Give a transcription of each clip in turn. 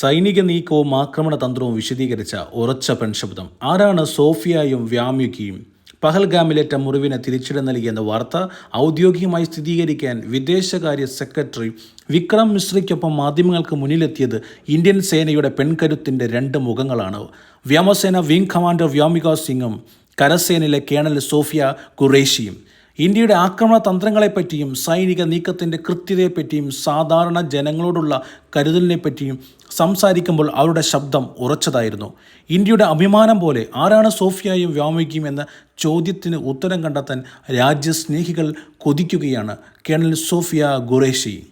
സൈനിക നീക്കവും ആക്രമണ തന്ത്രവും വിശദീകരിച്ച ഉറച്ച പെൺശബ്ദം. ആരാണ് സോഫിയയും വ്യാമ്യുക്കിയും പഹൽഗാമിലേറ്റ മുറിവിന് തിരിച്ചടി നൽകിയെന്ന വാർത്ത ഔദ്യോഗികമായി സ്ഥിരീകരിക്കാൻ വിദേശകാര്യ സെക്രട്ടറി വിക്രം മിശ്രയ്ക്കൊപ്പം മാധ്യമങ്ങൾക്ക് മുന്നിലെത്തിയത് ഇന്ത്യൻ സേനയുടെ പെൺകരുത്തിന്റെ രണ്ട് മുഖങ്ങളാണ്. വ്യോമസേന വിംഗ് കമാൻഡർ വ്യോമിക സിംഗും കരസേനയിലെ കേണൽ സോഫിയ ഖുറേഷിയും. ഇന്ത്യയുടെ ആക്രമണ തന്ത്രങ്ങളെപ്പറ്റിയും സൈനിക നീക്കത്തിന്റെ കൃത്യതയെപ്പറ്റിയും സാധാരണ ജനങ്ങളോടുള്ള കരുതലിനെപ്പറ്റിയും സംസാരിക്കുമ്പോൾ അവരുടെ ശബ്ദം ഉറച്ചതായിരുന്നു. ഇന്ത്യയുടെ അഭിമാനം പോലെ ആരാണ് സോഫിയയും വ്യോമിക്കും എന്ന ചോദ്യത്തിന് ഉത്തരം കണ്ടെത്താൻ രാജ്യസ്നേഹികൾ കൊതിക്കുകയാണ് കേണൽ സോഫിയ ഖുറേഷി.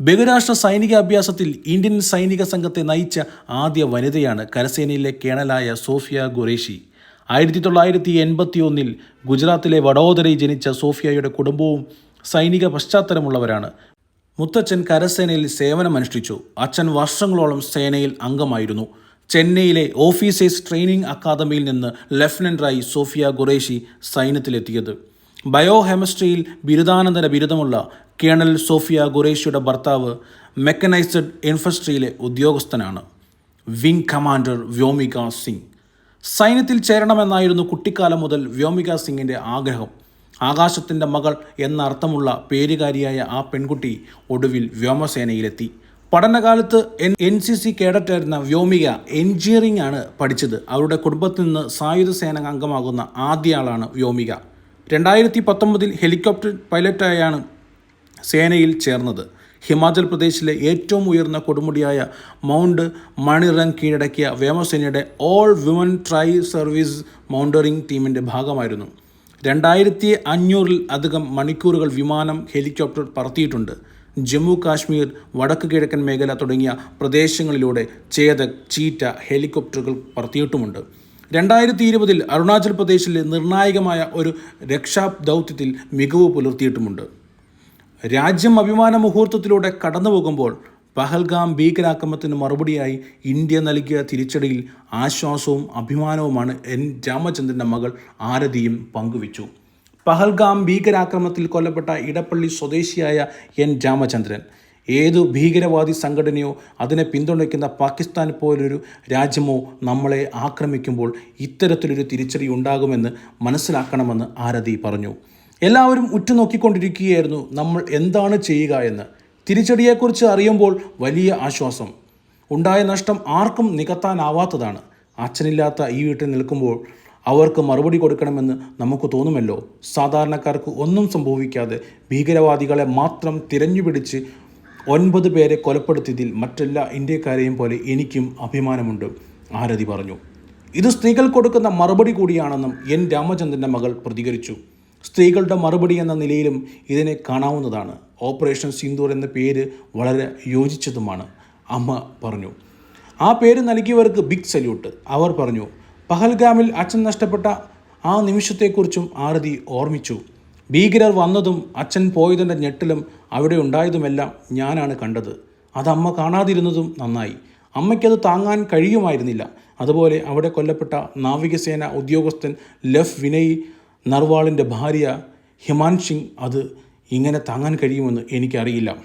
ബഹുരാഷ്ട്ര സൈനിക അഭ്യാസത്തിൽ ഇന്ത്യൻ സൈനിക സംഘത്തെ നയിച്ച ആദ്യ വനിതയാണ് കരസേനയിലെ കേണലായ സോഫിയ ഖുറേഷി. ആയിരത്തി തൊള്ളായിരത്തി എൺപത്തി ഒന്നിൽ ഗുജറാത്തിലെ വഡോദരയിൽ ജനിച്ച സോഫിയയുടെ കുടുംബവും സൈനിക പശ്ചാത്തലമുള്ളവരാണ്. മുത്തച്ഛൻ കരസേനയിൽ സേവനമനുഷ്ഠിച്ചു. അച്ഛൻ വർഷങ്ങളോളം സേനയിൽ അംഗമായിരുന്നു. ചെന്നൈയിലെ ഓഫീസേഴ്സ് ട്രെയിനിങ് അക്കാദമിയിൽ നിന്ന് ലഫ്റ്റനന്റായി സോഫിയ ഖുറേഷി സൈന്യത്തിലെത്തിയത്. ബയോകെമിസ്ട്രിയിൽ ബിരുദാനന്തര ബിരുദമുള്ള കേണൽ സോഫിയ ഖുറേഷിയുടെ ഭർത്താവ് മെക്കനൈസ്ഡ് ഇൻഫസ്ട്രിയിലെ ഉദ്യോഗസ്ഥനാണ്. Wing commander Vyomika Singh. സൈന്യത്തിൽ ചേരണമെന്നായിരുന്നു കുട്ടിക്കാലം മുതൽ വ്യോമിക സിംഗിന്റെ ആഗ്രഹം. ആകാശത്തിന്റെ മകൾ എന്ന അർത്ഥമുള്ള പേരുകാരിയായ ആ പെൺകുട്ടി ഒടുവിൽ വ്യോമസേനയിലെത്തി. പഠനകാലത്ത് എൻ എൻ സി സി കേഡറ്റായിരുന്ന വ്യോമിക എൻജിനീയറിംഗ് ആണ് പഠിച്ചത്. അവരുടെ കുടുംബത്തിൽ നിന്ന് സായുധ സേന അംഗമാകുന്ന ആദ്യ ആളാണ് വ്യോമിക. രണ്ടായിരത്തി പത്തൊമ്പതിൽ ഹെലികോപ്റ്റർ പൈലറ്റായാണ് സേനയിൽ ചേർന്നത്. ഹിമാചൽ പ്രദേശിലെ ഏറ്റവും ഉയർന്ന കൊടുമുടിയായ മൗണ്ട് മണിറങ് കീഴടക്കിയ വ്യോമസേനയുടെ all women tri service mountaineering ടീമിന്റെ ഭാഗമായിരുന്നു. രണ്ടായിരത്തി അഞ്ഞൂറിൽ അധികം മണിക്കൂറുകൾ വിമാനം ഹെലികോപ്റ്റർ പറത്തിയിട്ടുണ്ട്. ജമ്മു കാശ്മീർ വടക്ക് കിഴക്കൻ മേഖല തുടങ്ങിയ പ്രദേശങ്ങളിലൂടെ ചേതക് ചീറ്റ ഹെലികോപ്റ്ററുകൾ പറത്തിയിട്ടുമുണ്ട്. രണ്ടായിരത്തി ഇരുപതിൽ അരുണാചൽ പ്രദേശിലെ നിർണായകമായ ഒരു രക്ഷാ ദൗത്യത്തിൽ മികവ് പുലർത്തിയിട്ടുമുണ്ട്. രാജ്യം അഭിമാന മുഹൂർത്തത്തിലൂടെ കടന്നു പോകുമ്പോൾ പഹൽഗാം ഭീകരാക്രമണത്തിന് മറുപടിയായി ഇന്ത്യ നൽകിയ തിരിച്ചടിയിൽ ആശ്വാസവും അഭിമാനവുമാണ് എൻ രാമചന്ദ്രന്റെ മകൾ ആരതിയും പങ്കുവച്ചു. പഹൽഗാം ഭീകരാക്രമണത്തിൽ കൊല്ലപ്പെട്ട ഇടപ്പള്ളി സ്വദേശിയായ എൻ രാമചന്ദ്രൻ. ഏതു ഭീകരവാദി സംഘടനയോ അതിനെ പിന്തുണയ്ക്കുന്ന പാകിസ്ഥാൻ പോലൊരു രാജ്യമോ നമ്മളെ ആക്രമിക്കുമ്പോൾ ഇത്തരത്തിലൊരു തിരിച്ചടി ഉണ്ടാകുമെന്ന് മനസ്സിലാക്കണമെന്ന് ആരതി പറഞ്ഞു. എല്ലാവരും ഉറ്റുനോക്കിക്കൊണ്ടിരിക്കുകയായിരുന്നു നമ്മൾ എന്താണ് ചെയ്യുക എന്ന്. തിരിച്ചടിയെക്കുറിച്ച് അറിയുമ്പോൾ വലിയ ആശ്വാസം. ഉണ്ടായ നഷ്ടം ആർക്കും നികത്താനാവാത്തതാണ്. അച്ഛനില്ലാത്ത ഈ വീട്ടിൽ നിൽക്കുമ്പോൾ അവർക്ക് മറുപടി കൊടുക്കണമെന്ന് നമുക്ക് തോന്നുമല്ലോ? സാധാരണക്കാർക്ക് ഒന്നും സംഭവിക്കാതെ ഭീകരവാദികളെ മാത്രം തിരഞ്ഞുപിടിച്ച് ഒൻപത് പേരെ കൊലപ്പെടുത്തിയതിൽ മറ്റെല്ലാ ഇന്ത്യക്കാരെയും പോലെ എനിക്കും അഭിമാനമുണ്ട് ആരതി പറഞ്ഞു. ഇത് സ്ത്രീകൾ കൊടുക്കുന്ന മറുപടി കൂടിയാണെന്നും എൻ രാമചന്ദ്രന്റെ മകൾ പ്രതികരിച്ചു. സ്ത്രീകളുടെ മറുപടി എന്ന നിലയിലും ഇതിനെ കാണാവുന്നതാണ്. ഓപ്പറേഷൻ സിന്ദൂർ എന്ന പേര് വളരെ യോജിച്ചതുമാണ്. അമ്മ പറഞ്ഞു. ആ പേര് നൽകിയവർക്ക് ബിഗ് സല്യൂട്ട്. അവർ പറഞ്ഞു പഹൽഗാമിൽ അച്ഛൻ നഷ്ടപ്പെട്ട ആ നിമിഷത്തെക്കുറിച്ചും ആരതി ഓർമ്മിച്ചു. ഭീകരർ വന്നതും അച്ഛൻ പോയതിന്റെ ഞെട്ടിലും അവിടെ ഉണ്ടായതുമെല്ലാം ഞാനാണ് കണ്ടത്. അത് അമ്മ കാണാതിരുന്നതും നന്നായി. അമ്മയ്ക്കത് താങ്ങാൻ കഴിയുമായിരുന്നില്ല. അതുപോലെ അവിടെ കൊല്ലപ്പെട്ട നാവികസേന ഉദ്യോഗസ്ഥൻ ലഫ് വിനയ് നർവാളിന്റെ ഭാര്യ ഹിമാൻ സിംഗ് അത് ഇങ്ങനെ താങ്ങാൻ കഴിയുമെന്ന് എനിക്കറിയില്ല.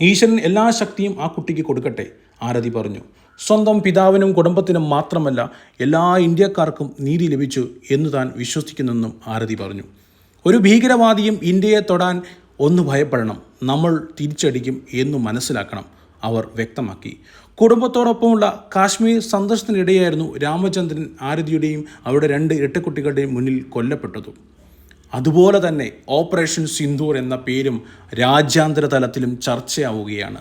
ഈശ്വരൻ എല്ലാ ശക്തിയും ആ കുട്ടിക്ക് കൊടുക്കട്ടെ ആരതി പറഞ്ഞു. സ്വന്തം പിതാവിനും കുടുംബത്തിനും മാത്രമല്ല എല്ലാ ഇന്ത്യക്കാർക്കും നീതി ലഭിച്ചു എന്ന് താൻ വിശ്വസിക്കുന്നെന്നും ആരതി പറഞ്ഞു. ഒരു ഭീകരവാദിയും ഇന്ത്യയെ തൊടാൻ ഒന്ന് ഭയപ്പെടണം നമ്മൾ തിരിച്ചടിക്കും എന്നു മനസ്സിലാക്കണം അവർ വ്യക്തമാക്കി. കുടുംബത്തോടൊപ്പമുള്ള കാശ്മീർ സന്ദർശനത്തിനിടെയായിരുന്നു രാമചന്ദ്രൻ ആരതിയുടെയും അവരുടെ രണ്ട് ഇരട്ടക്കുട്ടികളുടെയും മുന്നിൽ കൊല്ലപ്പെട്ടതും. അതുപോലെ തന്നെ ഓപ്പറേഷൻ സിന്ദൂർ എന്ന പേരും രാജ്യാന്തര തലത്തിലും ചർച്ചയാവുകയാണ്.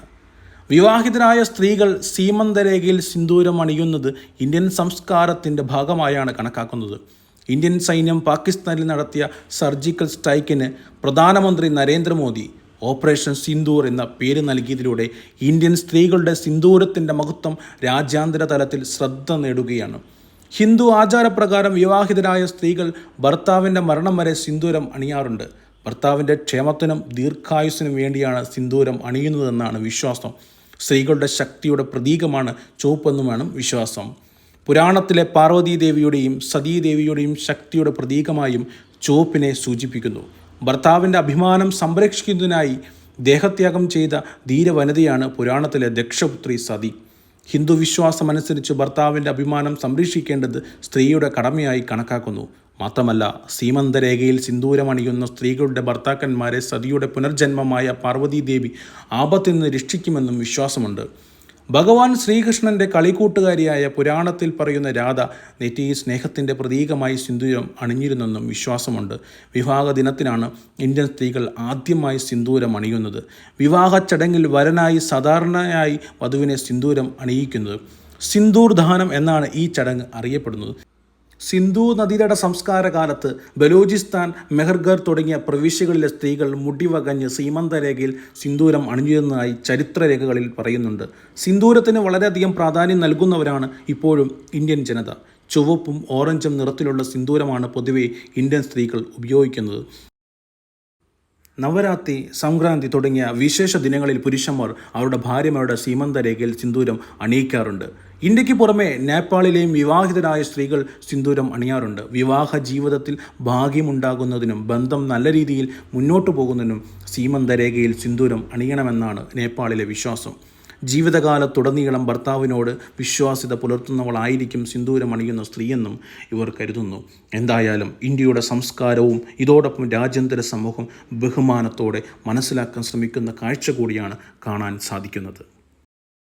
വിവാഹിതരായ സ്ത്രീകൾ സീമന്തരേഖയിൽ സിന്ദൂരം അണിയുന്നത് ഇന്ത്യൻ സംസ്കാരത്തിന്റെ ഭാഗമായാണ് കണക്കാക്കുന്നത്. ഇന്ത്യൻ സൈന്യം പാകിസ്ഥാനിൽ നടത്തിയ സർജിക്കൽ സ്ട്രൈക്കിന് പ്രധാനമന്ത്രി നരേന്ദ്രമോദി ഓപ്പറേഷൻ സിന്ദൂർ എന്ന പേര് നൽകിയതിലൂടെ ഇന്ത്യൻ സ്ത്രീകളുടെ സിന്ദൂരത്തിന്റെ മഹത്വം രാജ്യാന്തര തലത്തിൽ ശ്രദ്ധ നേടുകയാണ്. ഹിന്ദു ആചാരപ്രകാരം വിവാഹിതരായ സ്ത്രീകൾ ഭർത്താവിന്റെ മരണം വരെ സിന്ദൂരം അണിയാറുണ്ട്. ഭർത്താവിന്റെ ക്ഷേമത്തിനും ദീർഘായുസിനും വേണ്ടിയാണ് സിന്ദൂരം അണിയുന്നതെന്നാണ് വിശ്വാസം. സ്ത്രീകളുടെ ശക്തിയുടെ പ്രതീകമാണ് ചുവപ്പെന്നുമാണ് വിശ്വാസം. പുരാണത്തിലെ പാർവതീദേവിയുടെയും സതീദേവിയുടെയും ശക്തിയുടെ പ്രതീകമായും ചുവപ്പിനെ സൂചിപ്പിക്കുന്നു. ഭർത്താവിന്റെ അഭിമാനം സംരക്ഷിക്കുന്നതിനായി ദേഹത്യാഗം ചെയ്ത ധീരവനിതയാണ് പുരാണത്തിലെ ദക്ഷപുത്രി സതി. ഹിന്ദു വിശ്വാസം അനുസരിച്ച് ഭർത്താവിന്റെ അഭിമാനം സംരക്ഷിക്കേണ്ടത് സ്ത്രീയുടെ കടമയായി കണക്കാക്കുന്നു. മാത്രമല്ല സീമന്തരേഖയിൽ സിന്ദൂരമണിയുന്ന സ്ത്രീകളുടെ ഭർത്താക്കന്മാരെ സതിയുടെ പുനർജന്മമായ പാർവതീദേവി ആപത്തിൽ നിന്ന് രക്ഷിക്കുമെന്നും വിശ്വാസമുണ്ട്. ഭഗവാൻ ശ്രീകൃഷ്ണന്റെ കളിക്കൂട്ടുകാരിയായ പുരാണത്തിൽ പറയുന്ന രാധ നെറ്റിയിൽ സ്നേഹത്തിന്റെ പ്രതീകമായി സിന്ദൂരം അണിഞ്ഞിരുന്നെന്നും വിശ്വാസമുണ്ട്. വിവാഹ ദിനത്തിനാണ് ഇന്ത്യൻ സ്ത്രീകൾ ആദ്യമായി സിന്ദൂരം അണിയുന്നത്. വിവാഹ ചടങ്ങിൽ വരനായി സാധാരണയായി വധുവിനെ സിന്ദൂരം അണിയിക്കുന്നത്. സിന്ദൂർ ദാനം എന്നാണ് ഈ ചടങ്ങ് അറിയപ്പെടുന്നത്. സിന്ധു നദീതട സംസ്കാര കാലത്ത് ബലൂചിസ്ഥാൻ മെഹർഗർ തുടങ്ങിയ പ്രവിശ്യകളിലെ സ്ത്രീകൾ മുടിവകഞ്ഞ് സീമന്തരേഖയിൽ സിന്ദൂരം അണിഞ്ഞിരുന്നതായി ചരിത്രരേഖകളിൽ പറയുന്നുണ്ട്. സിന്ദൂരത്തിന് വളരെയധികം പ്രാധാന്യം നൽകുന്നവരാണ് ഇപ്പോഴും ഇന്ത്യൻ ജനത. ചുവപ്പും ഓറഞ്ചും നിറത്തിലുള്ള സിന്ദൂരമാണ് പൊതുവെ ഇന്ത്യൻ സ്ത്രീകൾ ഉപയോഗിക്കുന്നത്. നവരാത്രി സംക്രാന്തി തുടങ്ങിയ വിശേഷ ദിനങ്ങളിൽ പുരുഷന്മാർ അവരുടെ ഭാര്യമാരുടെ സീമന്തരേഖയിൽ സിന്ദൂരം അണിയിക്കാറുണ്ട്. ഇന്ത്യയ്ക്ക് പുറമെ നേപ്പാളിലെയും വിവാഹിതരായ സ്ത്രീകൾ സിന്ദൂരം അണിയാറുണ്ട്. വിവാഹ ജീവിതത്തിൽ ഭാഗ്യമുണ്ടാകുന്നതിനും ബന്ധം നല്ല രീതിയിൽ മുന്നോട്ടു പോകുന്നതിനും സീമന്തരേഖയിൽ സിന്ദൂരം അണിയണമെന്നാണ് നേപ്പാളിലെ വിശ്വാസം. ജീവിതകാലത്തുടനീളം ഭർത്താവിനോട് വിശ്വാസ്യത പുലർത്തുന്നവളായിരിക്കും സിന്ദൂരം അണിയുന്ന സ്ത്രീയെന്നും ഇവർ കരുതുന്നു. എന്തായാലും ഇന്ത്യയുടെ സംസ്കാരവും ഇതോടൊപ്പം രാജ്യാന്തര സമൂഹം ബഹുമാനത്തോടെ മനസ്സിലാക്കാൻ ശ്രമിക്കുന്ന കാഴ്ച കൂടിയാണ് കാണാൻ സാധിക്കുന്നത്.